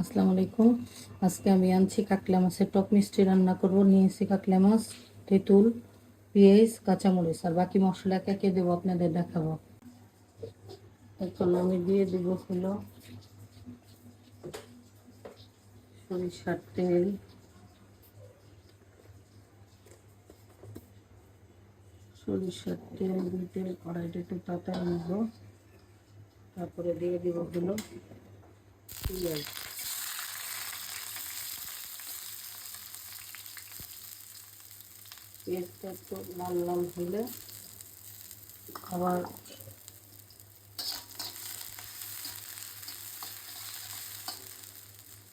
আসসালামু আলাইকুম। আজকে আমি আনছি কাকলা মাছের টক মিষ্টি রান্না করব। নিয়েছি কাকলা মাছ, তেঁতুল, পেঁয়াজ, কাঁচামরিচ। আর বাকি মশলা একে দেবো আপনাদের দেখাবো। এখন আমি দিয়ে দেবো হলো সরিষার তেল। সরিষার তেল তেল কড়াইটা একটু পাতায় নেব। তারপরে দিয়ে দিব হলো পেঁয়াজ। পেঁয়াজটা একটু লাল লাল হলে আবার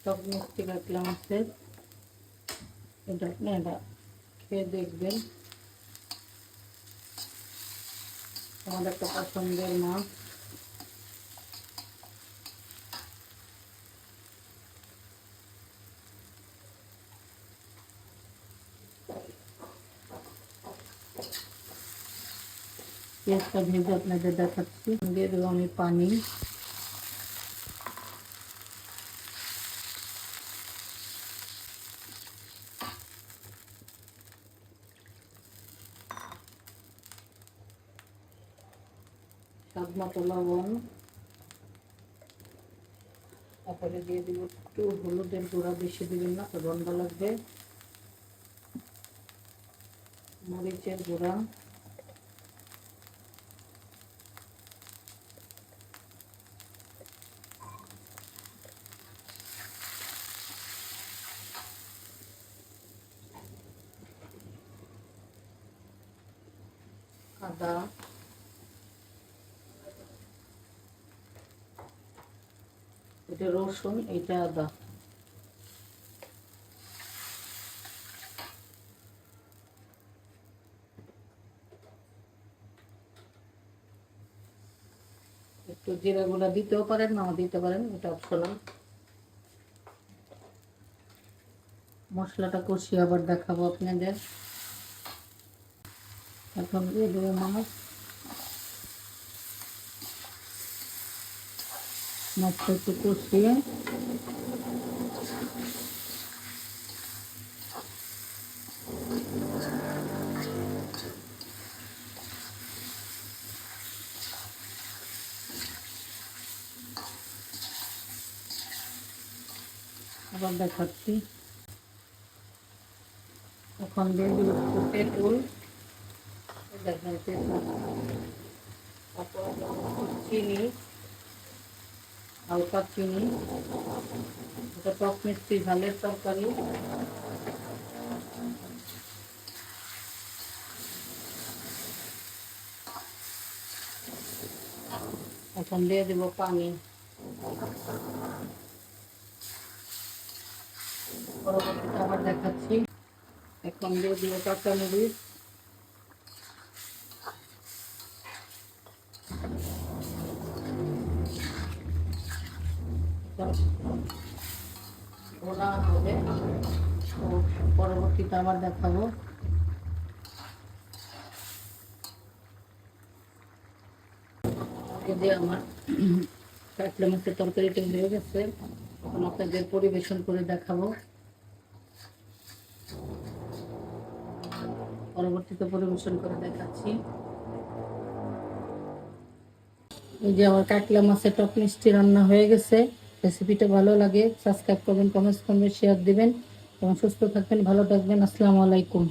টক মিষ্টি রাখলাম আছে এটা আপনি এটা খেয়ে দেখবেন। আমার একটা পছন্দের মাছ। পেঁয়াজটা ভেজে আপনাদের দেখাচ্ছি। দিয়ে দেবো আমি পানি। স্বাদ মতো তারপরে দিয়ে দিব একটু হলুদের গুঁড়া, বেশি দিবেন না, তো গন্ধ লাগবে। মরিচের গুঁড়া। আদা রসুন, এটা আদা। একটু জিরা গুঁড়া দিতেও পারেন, নাও দিতে পারেন, এটা অপশনাল। মশলাটা কষিয়ে আবার দেখাবো আপনাদের। এখন দিয়ে দেবো মাছ মাছটা একটু কষিয়ে আবার দেখাচ্ছি এখন তেঁতুল তারপর চিনি, হালকা চিনি, এটা টক মিষ্টি ঝালের তরকারি। এখন দিয়ে দেবো পানি। পরবর্তীতে আবার দেখাচ্ছি। এখন দিয়ে দিব কাঁচামরিচ। ওরা হবে পরবর্তীতে আবার দেখাবো যে আমার কাটলা মাছের তরকারিটা হয়ে গেছে আপনাদের পরিবেশন করে দেখাবো পরবর্তীতে পরিবেশন করে দেখাচ্ছি এই যে আমার কাটলা মাছের টক মিষ্টি রান্না হয়ে গেছে। রেসিপিটা ভালো লাগে, সাবস্ক্রাইব করবেন কমেন্টস করবেন শেয়ার দেবেন, এবং সুস্থ থাকবেন, ভালো থাকবেন, আসসালামু আলাইকুম।